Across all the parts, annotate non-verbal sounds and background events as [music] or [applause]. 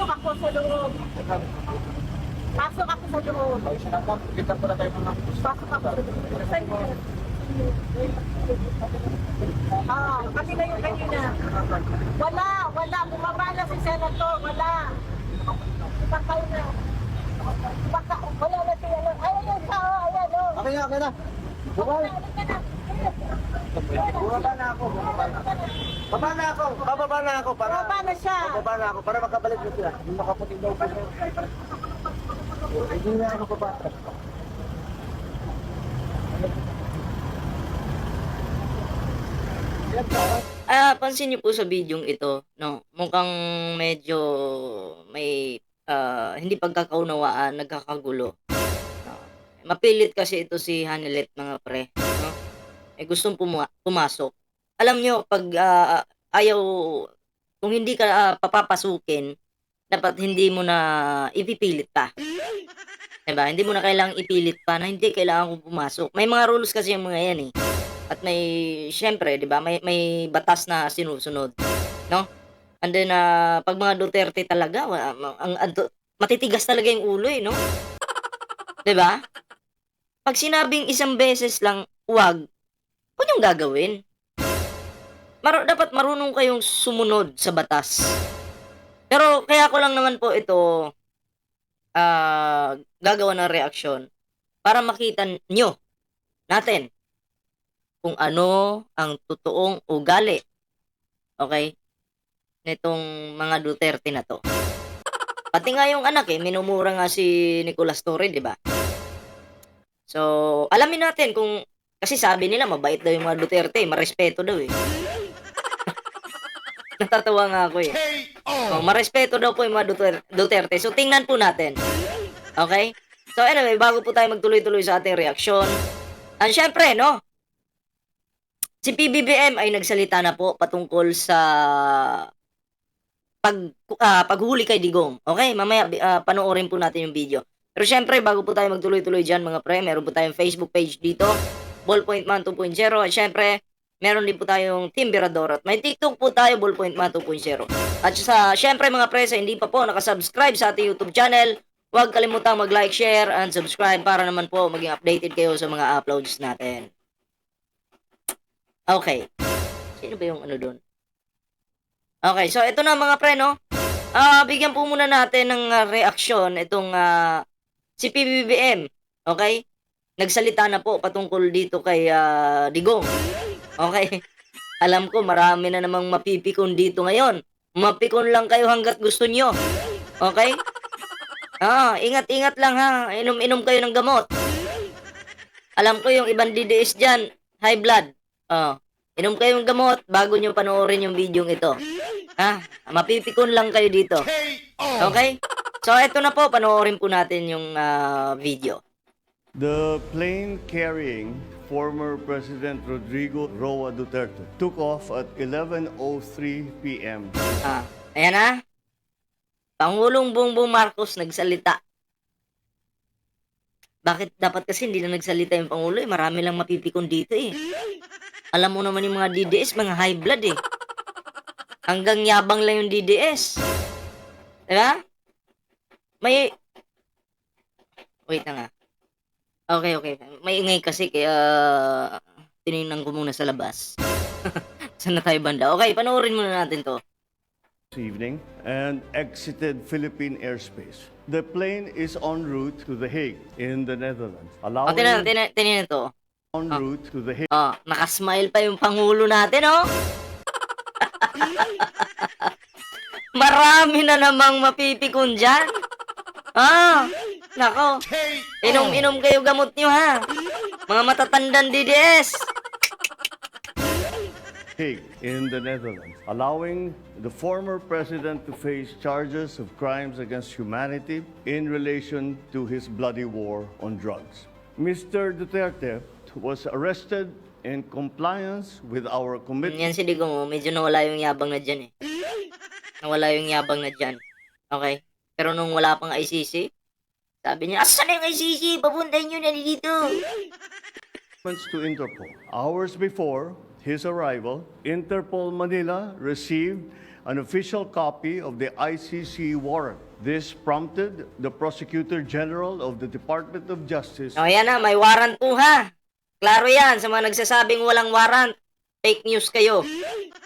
Pasok ako sa loob. Pasok ako sa loob. Ay, sinabang, kita na tayo mga Pasok ako. Saan yun? Ah, kami na yung kanina. Wala, wala. Bumaba na si Senator. Wala. Bakal na. Baka, wala na siya. Ayan yung tao. Ayan o. Okay na, okay na. Bumaba. Bumaba na ako, bumaba na. Baba na ako, bababa na ako para... Bumaba na siya. Bababa na ako para makabalik na sila. Hindi makaputing daw po. Hindi na ako baba. Ah, pansin niyo po sa bidyong ito, no? Mukhang medyo may ah, hindi pagkakaunawaan, nagkakagulo. No? Mapilit kasi ito si Hanilet mga pre, no? Eh gustong puma- pumasok. Alam niyo pag ah, ayaw kung hindi ka ah, papapasukin, dapat hindi mo na ipipilit pa. Diba? Hindi mo na kailangang ipilit pa na hindi kailangan kong pumasok. May mga rules kasi yung mga yan eh. At may, syempre, di ba, may, may batas na sinusunod. No? And then, ah, pag mga Duterte talaga, ang, ang- matitigas talaga yung ulo eh, no? Di ba? Pag sinabing isang beses lang, wag, huwag niyong gagawin. Mar- dapat marunong kayong sumunod sa batas. Pero kaya ko lang naman po ito ah gagawa ng reaksyon para makita nyo natin kung ano ang totoong ugali. Okay? Nitong mga Duterte na to. Pati nga yung anak eh, minumura nga si Nicolas Torre, di ba? So, alamin natin kung kasi sabi nila mabait daw yung mga Duterte, marespeto daw eh. [laughs] Natatawa nga ako eh. So, marespeto daw po yung mga Duter- Duterte. So, tingnan po natin. Okay? So, anyway, bago po tayo magtuloy-tuloy sa ating reaksyon, and syempre, no? Si PBBM ay nagsalita na po patungkol sa pag ah, paghuli kay Digong. Okay, mamaya ah, panoorin po natin yung video. Pero syempre, bago po tayo magtuloy-tuloy dyan mga pre, meron po tayong Facebook page dito, Ballpoint Man 2.0. At syempre, meron din po tayong Team Birador. At may TikTok po tayo, Ballpoint Man 2.0. At sa, syempre mga pre, hindi pa po nakasubscribe sa ating YouTube channel, huwag kalimutang mag-like, share, and subscribe para naman po maging updated kayo sa mga uploads natin. Okay. Sino ba yung ano doon? Okay, so ito na mga pre, no? Ah, bigyan po muna natin ng ah, reaksyon itong ah, si PBBM. Okay? Nagsalita na po patungkol dito kay ah, Digong. Okay? Alam ko marami na namang mapipikon dito ngayon. Mapikon lang kayo hanggat gusto nyo. Okay? Ah, ingat-ingat lang ha. Inom-inom kayo ng gamot. Alam ko yung ibang DDS dyan, high blood. Oh, inom kayo ng gamot bago nyo panoorin yung video ito. Ha? Mapipikon lang kayo dito. Okay? So, eto na po. Panoorin po natin yung ah, video. The plane carrying former President Rodrigo Roa Duterte took off at 11.03 p.m. Ah, ayan na. Pangulong Bongbong Marcos nagsalita. Bakit dapat kasi hindi na nagsalita yung Pangulo eh? Marami lang mapipikon dito eh. Alam mo naman yung mga DDS, mga high blood eh. Hanggang yabang lang yung DDS. Diba? May... Wait na nga. Okay, okay. May ingay kasi kaya tinignan ko muna sa labas. [laughs] Saan na tayo banda? Okay, panoorin muna natin to. this evening and exited Philippine airspace. The plane is en route to The Hague in the Netherlands, allowing tinan, tinan, tinan to. en route to The Hague. Oh, nakasmile pa yung pangulo natin, oh. [laughs] Marami na namang mapipikon dyan. Ah, nako. Inom-inom kayo gamot nyo, ha. Mga matatandang DDS. Hague in the Netherlands, allowing the former president to face charges of crimes against humanity in relation to his bloody war on drugs. Mr. Duterte was arrested in compliance with our commitment Yan si Digong, oh. Medyo nawala yung yabang na dyan, eh. Nawala yung yabang na dyan. Okay? Pero nung wala pang ICC, sabi niya, asan na yung ICC? Papuntahin nyo na dito. [laughs] to Interpol. Hours before his arrival, Interpol Manila received an official copy of the ICC warrant. This prompted the Prosecutor General of the Department of Justice O, yan na, may warrant po ha. Klaro yan sa mga nagsasabing walang warrant. Fake news kayo. [laughs]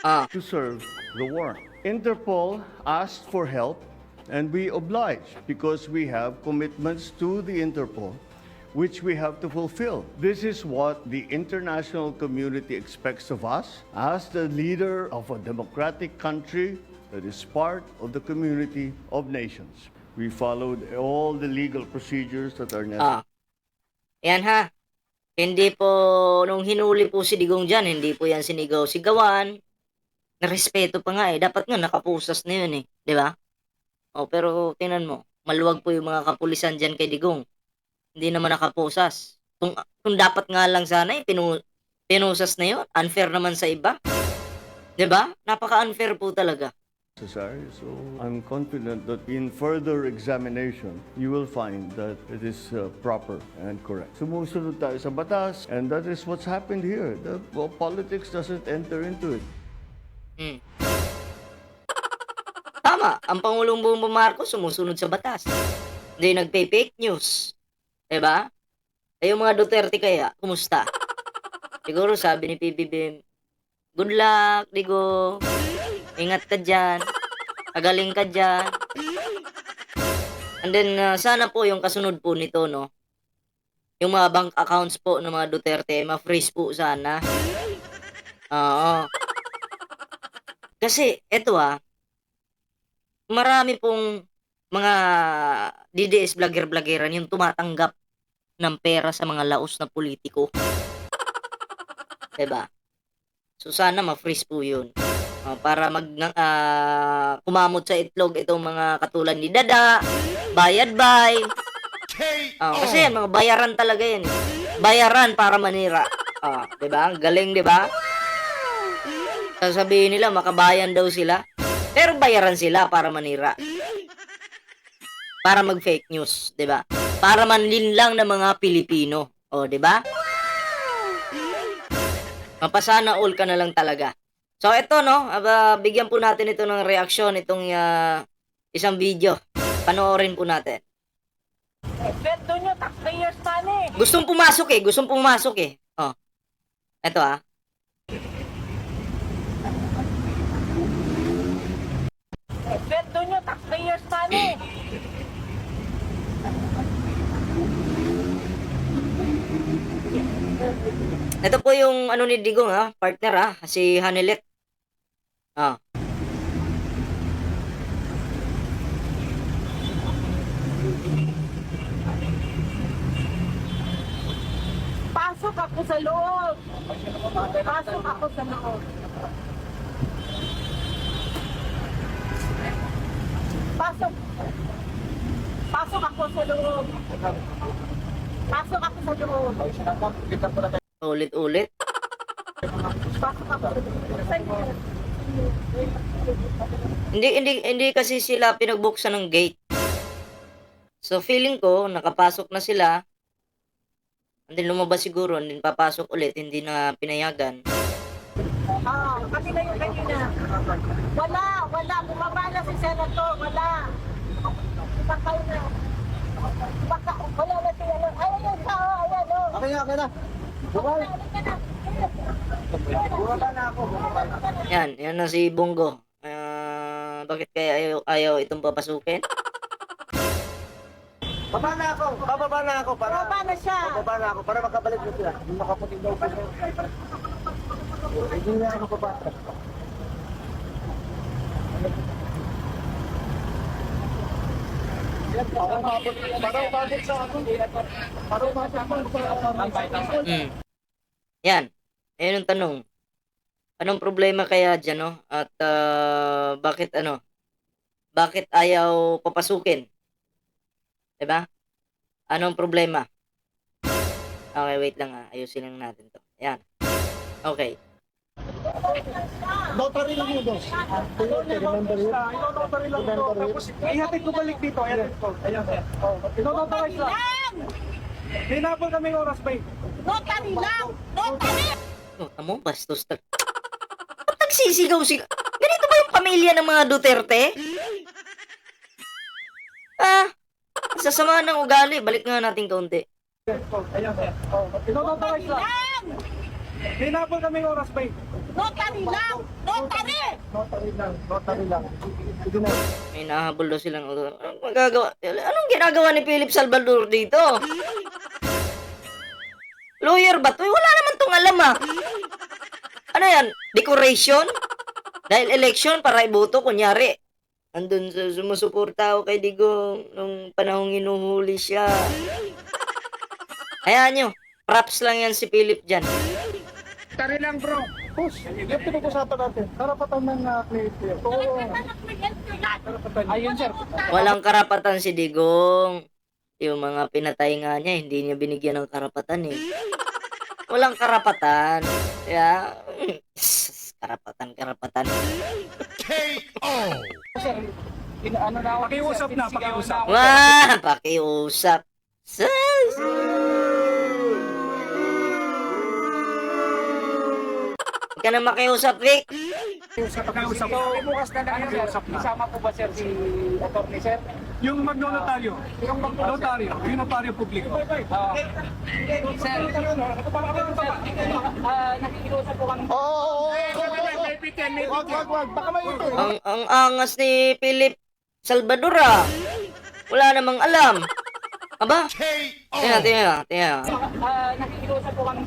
Ah, to serve the warrant. Interpol asked for help and we obliged because we have commitments to the Interpol which we have to fulfill. This is what the international community expects of us as the leader of a democratic country that is part of the community of nations. We followed all the legal procedures that are necessary. ah. Yan ha. Hindi po, nung hinuli po si Digong dyan, hindi po yan sinigaw-sigawan. Narespeto pa nga eh. Dapat nga nakapusas na yun eh. Di ba? O, pero tinan mo, maluwag po yung mga kapulisan dyan kay Digong. Hindi naman nakapusas. Kung, kung dapat nga lang sana eh, pinu, pinusas na yun. Unfair naman sa iba. Ba? Napaka-unfair po talaga. So I'm confident that in further examination, you will find that it is uh, proper and correct. Sumusunod tayo sa batas, and that is what's happened here. The well, politics doesn't enter into it. Hmm. Tama, ang Pangulong Bongbong Marcos sumusunod sa batas. Hindi nagpe-fake news. 'Di ba? Eh yung mga Duterte kaya, kumusta? Siguro sabi ni PBBM, good luck, Digo. Ingat ka dyan. Pagaling ka dyan. And then, uh, sana po yung kasunod po nito, no? Yung mga bank accounts po ng mga Duterte, ma-freeze po sana. Oo. Kasi, eto ah, marami pong mga DDS vlogger-vloggeran yung tumatanggap ng pera sa mga laos na politiko. 'Di ba? So sana ma-freeze po 'yun. Ah, para mag ah, kumamot sa itlog itong mga katulad ni Dada, Bayad Bay. Ah, kasi yan, mga bayaran talaga yan. Bayaran para manira. Ah, 'di ba? Ang Galing 'di ba? Sasabihin nila makabayan daw sila. Pero bayaran sila para manira. Para mag-fake news, 'di ba? Para manlinlang ng mga Pilipino. O, 'di ba? Mapasana all ka na lang talaga. So ito no, aba, bigyan po natin ito ng reaksyon itong ah, isang video. Panoorin po natin. Sweldo nyo, taxpayers money. Gustong pumasok eh, gustong pumasok eh. Oh. Ito ah. Sweldo nyo, taxpayers money. Ito po yung ano ni Digong ha, partner ha, si Hanelet. Ah. Pasok ako sa loob. Pasok ako sa loob. Pasok. Pasok ako sa loob. Pasok ako sa loob. Ulit-ulit. Pasok ako. Hindi hindi hindi kasi sila pinagbuksan ng gate. So feeling ko nakapasok na sila. And then lumabas siguro, and then papasok ulit, hindi na pinayagan. Ah, kasi na yung kanina. Wala, wala. Bumaba na si Senator. Wala. Iba kayo na. Iba ka. Wala na si ano. Ayan yung tao. Ayan o. Okay na, okay na. Bumaba, bumaba na ako, bumaba na. Yan, yan na si Bongo. Ah, bakit kaya ayaw, ayaw itong papasukin? Baba na ako, bababa na ako para... Bumaba na siya. Bababa na ako para makabalik na sila. Hindi makaputing daw ko. Hindi na ako baba. Mabot sa Mm. Yan. Ayun ang tanong. Anong problema kaya dyan, no? At ah, bakit ano? Bakit ayaw papasukin? 'Di ba? Anong problema? Okay, wait lang ah. Ayusin lang natin to. Yan. Okay. Notary lang yun, boss. Remember yun? Notary lang yun. Tapos, ihatid ko balik dito. Ihatid ko. Ayan, sir. Notary lang. Lang! Hinapon kami oras, babe. Notary lang! Notary! Oh, tamo, bastos tal. [laughs] Ba't nagsisigaw sigaw? Ganito ba yung pamilya ng mga Duterte? [laughs] Ah, sasama ng ugali. Balik nga natin kaunti. Ayan, sir. Oh, Inonotarize lang. Hinabol kami yung oras, babe. Notary lang! Notary! Notary lang, notary lang. Sige na. May nahabol daw silang Anong magagawa? Anong ginagawa ni Philip Salvador dito? Lawyer ba to? Wala naman tong alam ah. Ano yan? Decoration? Dahil election para iboto, kunyari. Andun sa sumusuporta ako kay Digong nung panahong inuhuli siya. Hayaan nyo. Props lang yan si Philip dyan. Tari lang, bro. Push. Yung pinag-usapan natin. Karapatan ng uh, cliente. Oo. Ayun, sir. Walang karapatan si Digong. Yung mga pinatay nga niya, hindi niya binigyan ng karapatan eh. [laughs] Walang karapatan. Kaya, [laughs] karapatan, karapatan. Sir, in, ano na ako? Pakiusap na, pakiusap. Wah, pakiusap. Sus! Ka na makiusap, Rick. Pakiusap. So, bukas na lang, sir. Isama po ba, sir, si attorney, sir? Yung magnotaryo. Yung magnotaryo. Yung notaryo publiko. Sir, ah, nakikiusap po kami. Oo, oo, Wag, wag, wag. Baka may ito. Ang, ang angas ni Philip Salvador ah. Wala namang alam. Aba? Tingnan, tingnan, tingnan. Ah, nakikiusap po kami.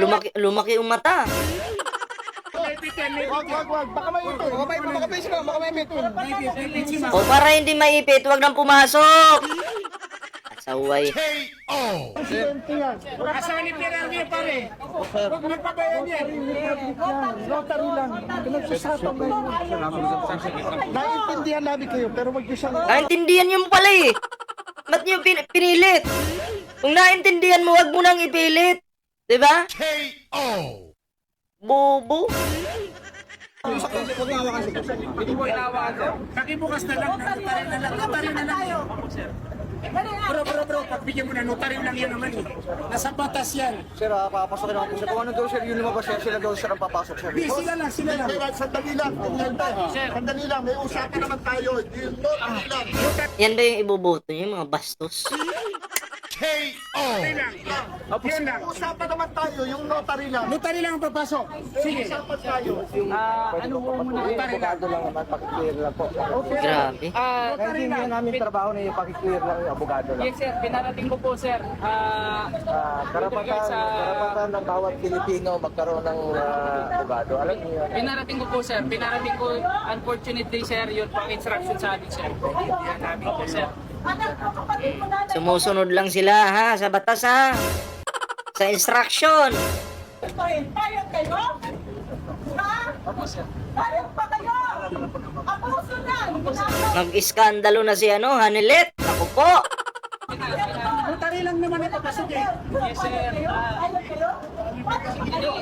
Lumaki, lumaki yung mata. Wag, wag, wag. Baka may ito. Baka may baka sila. Baka may ito. O para hindi maipit, wag nang pumasok. Asaway. Yan. Asawa ni Pierre pare. Huwag mo pabayan yan. Notary lang. Pinagsasapan na yun. Naiintindihan namin kayo, pero wag niyo siyang... Naintindihan niyo pala eh. Ba't niyo pin- pinilit? Kung naintindihan mo, wag mo nang ipilit. Diba? Bobo. Pakibukas na lang. Notary na lang. Notary na lang. Bro, bro, bro. Pagbigyan mo na. Notary lang yan naman eh. Nasa batas yan. Sir, ah, papasok naman po siya. Kung ano daw sir, yun lumabas siya, sila daw sir ang papasok sir. Di, sila lang, sila lang. Sandali lang. Sandali lang, may usapan naman tayo. Yung notary lang. Yan ba yung iboboto niyo, yung mga bastos? [laughs] Lang. Yan lang. Usapan naman tayo, yung notary lang. Notary lang ang papasok. Sige. Usapan tayo. Ah, ano po muna? Notary lang. Lang naman, pakiclear lang po. Grabe. Ah, hindi namin trabaho na yung pakiclear lang yung abogado lang. Yes, sir. Pinarating ko po, sir. Ah, Ah, karapatan, Sa- karapatan ng bawat Pilipino magkaroon ng ah, abogado. Alam niyo yun. Pinarating ko po sir, pinarating ko unfortunately sir, yun pang instruction sa atin sir. Yan namin po sir. Sumusunod lang sila ha, sa batas ha. Sa instruction. Payag kayo? Ha? Payag pa kayo? Abuso na! Nag-iskandalo na si ano, Hanelet. Ako po. Notary lang naman ito kasi eh. Yes sir. Kayo?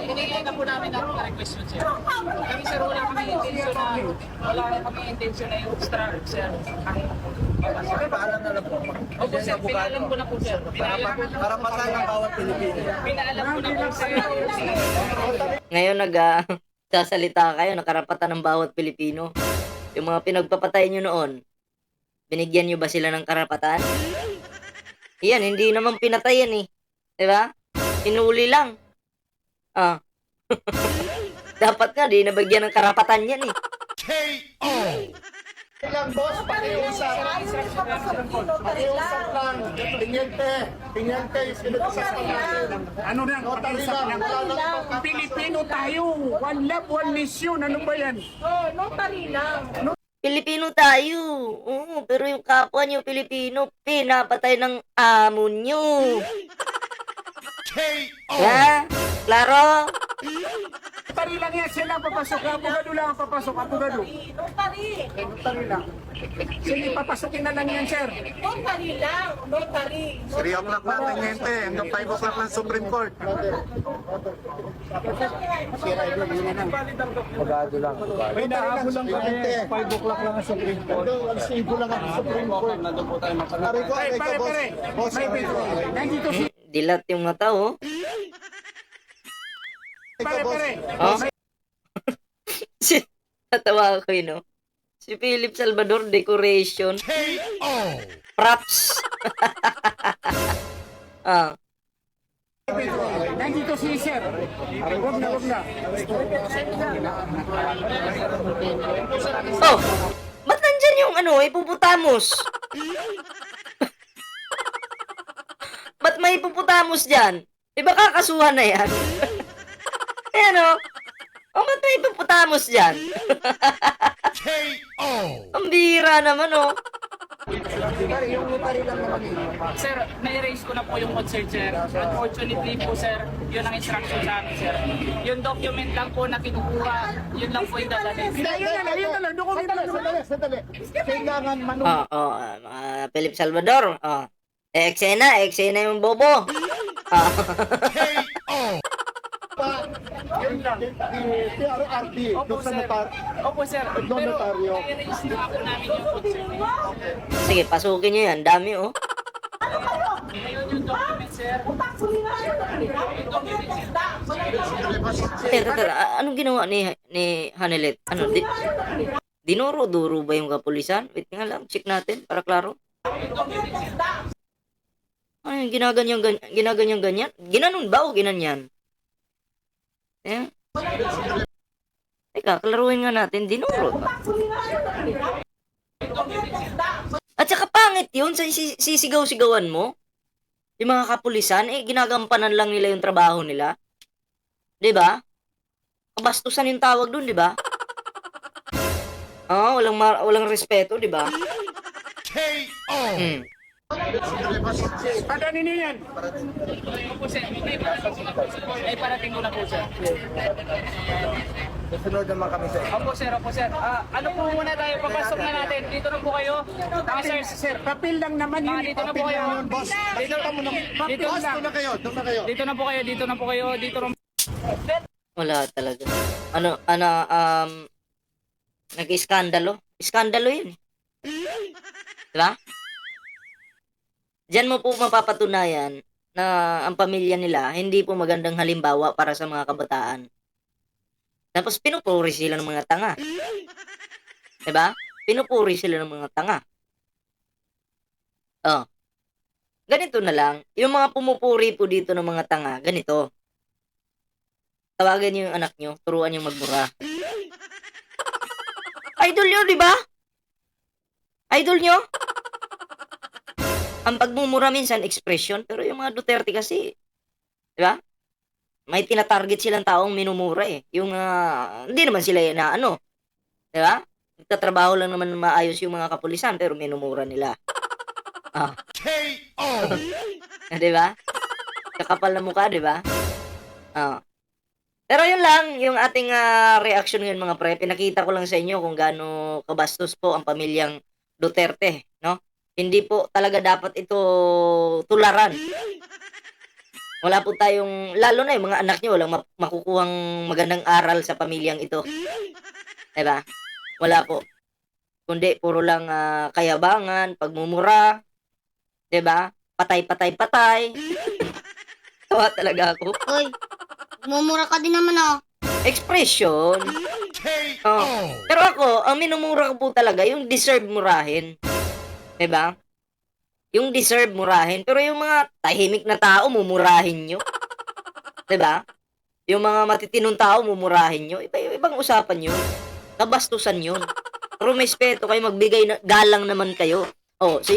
Hinihingay na po namin ang request yun sir. Kami sir, wala kami intention na, wala kami intention na yung extract sir. Ang Paalam na lang po. Opo sir, pinalam ko na po sir. Pinalam, Karapatan ng bawat Pilipino. pinalam ko na po sir. Ngayon nag sasalita kayo ng karapatan ng bawat Pilipino. Yung mga pinagpapatay nyo noon, binigyan nyo ba sila ng karapatan? Yan, hindi naman pinatay yan eh. Diba? Inuli lang. Ah. [laughs] Dapat nga, di nabagyan ng karapatan yan eh. Lang, boss, pakiusap. Pakiusap lang. Pinyente. Pinyente, yung pinag-usapan natin. Ano na, Notary pakiusap lang. Pilipino tayo. One love, one mission. Ano ba yan? Oh, notary lang. Pilipino tayo. Oo, pero yung kapwa nyo Pilipino, pinapatay ng amo nyo. Ha? Klaro? [laughs] Notary lang yan. Sila ang papasok. Abogado lang ang papasok. Abogado. Notary. Notary lang. Sige, papasokin na lang yan, sir. Notary lang. Notary. 3 o'clock na, Tanyente. Hanggang 5 o'clock ng Supreme Court. Abogado lang. May nahabol lang kami. 5 o'clock lang ang Supreme Court. Ang sigo lang ang Supreme Court. Pare, pare, pare. Nandito si... Dilat yung mata, oh. [laughs] Pare, pare. Oh? [laughs] si, Natawa ako yun, no? Si Philip Salvador, decoration. Props. [laughs] ah. Nandito si Sir. Huwag na, huwag na. Oh, ba't nandyan yung ano, hippopotamus? [laughs] ba't may hippopotamus dyan? Di ba kakasuhan na yan? Ayan o. Oh, ba't may hippopotamus dyan? Ang bihira naman oh. Sir, na-erase ko na po yung concert, sir. Unfortunately po, sir, yun ang instruction sa amin, sir. Yung document lang po na kinukuha, yun lang po yung dadalhin. Ayun na lang, ayun na lang. Dokumento lang. Sandali, sandali. Kailangan manu... Oh, oh, ah, mga Philip Salvador. Oh. Eh, eksena, eksena yung bobo. Ah. Yun lang. PRRT, Opo, doon sa sir. notar. Opo, sir. Doon Pero, notaryo. na-erase na namin yung concert. Sige, pasukin nyo yan. Dami oh. Ngayon yung document, sir. Teka, teka, a- anong ginawa ni ni Hanelet? Ano, di, dinuro-duro ba yung kapulisan? Wait nga lang, check natin para klaro. Ay, ginaganyan, ganyan, ginaganyan, ganyan. Ginanon ba o ginanyan? Eh? Teka, klaruhin nga natin, dinuro ba? At saka pangit yun, sa si- sisigaw-sigawan mo. Yung mga kapulisan, eh, ginagampanan lang nila yung trabaho nila. ba? Kabastusan yung tawag 'di ba? Ah, walang mar- walang respeto, 'di ba? Hmm. Padanin niyo yan. May parating ko na po, sir. May parating ko na po, sir. Susunod naman kami sir. Opo, sir. Opo, sir. Ah, ano po muna tayo? Papasok na natin. Dito na po kayo. Ah, sir, Sir, papel lang naman yun. Ah, dito na po Papel kayo. boss. Dito, dito, Boss, doon na kayo. Doon na kayo. dito na po kayo. Dito na po kayo. Dito na Wala talaga. Ano, ano, um, nag-iskandalo. Iskandalo yun. Diba? Diyan mo po mapapatunayan na ang pamilya nila hindi po magandang halimbawa para sa mga kabataan. Tapos pinupuri sila ng mga tanga. Diba? Pinupuri sila ng mga tanga. Oh. Ganito na lang. Yung mga pumupuri po dito ng mga tanga, ganito tawagan niyo yung anak niyo, turuan niyo magmura. Idol niyo, di ba? Idol niyo? Ang pagmumura minsan, expression, pero yung mga Duterte kasi, di ba? May tinatarget silang taong minumura eh. Yung, ah, hindi naman sila na ano, di ba? Nagtatrabaho lang naman maayos yung mga kapulisan, pero minumura nila. Ah. [laughs] di ba? Kakapal na mukha, di ba? Ah. Pero yun lang, yung ating ah, reaction ngayon mga pre, pinakita ko lang sa inyo kung gaano kabastos po ang pamilyang Duterte? Hindi po talaga dapat ito tularan. Wala po tayong, lalo na yung mga anak nyo, walang ma- makukuhang magandang aral sa pamilyang ito. Diba? Wala po. Kundi puro lang ah, kayabangan, pagmumura, 'di ba? Patay, patay, patay. Tawa talaga ako. Hoy, mumura ka din naman ah. Expression. Oh. Pero ako, ang minumura ko po talaga, yung deserve murahin. 'Di ba? Yung deserve murahin. Pero yung mga tahimik na tao, mumurahin nyo. 'Di ba? Yung mga matitinong tao, mumurahin nyo. Iba, ibang usapan yun. Kabastusan yun. Pero may respeto kayo, magbigay na, galang naman kayo. Oh, si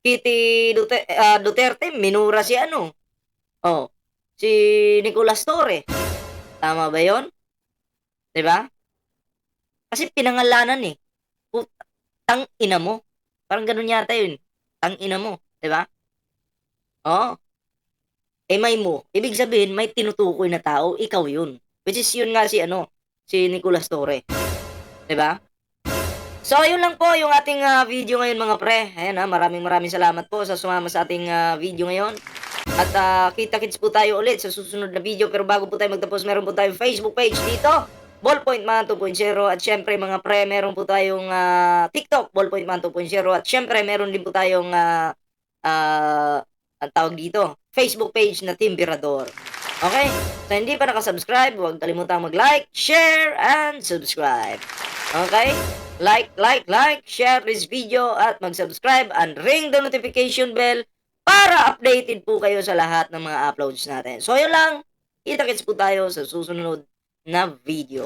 Kitty Duterte, Duterte minura si ano. Oh, si Nicolas Torre. Tama ba 'yon? 'Di ba? Kasi pinangalanan eh. Tang ina mo. Parang ganun yata 'yun. Tang ina mo, 'di ba? Oh. Eh may mo. Ibig sabihin may tinutukoy na tao, ikaw 'yun. Which is 'yun nga si ano, si Nicolas Torre. 'Di ba? So, ayun lang po yung ating ah, video ngayon mga pre. Ayan ha, maraming maraming salamat po sa sumama sa ating ah, video ngayon. At ah, kita-kits po tayo ulit sa susunod na video. Pero bago po tayo magtapos, meron po tayong Facebook page dito. Ballpoint Man 2.0 at syempre mga pre, meron po tayong ah, TikTok Ballpoint Man 2.0 at syempre meron din po tayong ah, ah, ang tawag dito, Facebook page na Timbirador. Okay? Sa hindi pa nakasubscribe, huwag kalimutang mag-like, share, and subscribe. Okay? Like, like, like, share this video at mag-subscribe and ring the notification bell para updated po kayo sa lahat ng mga uploads natin. So, yun lang. Kita-kits po tayo sa susunod na video.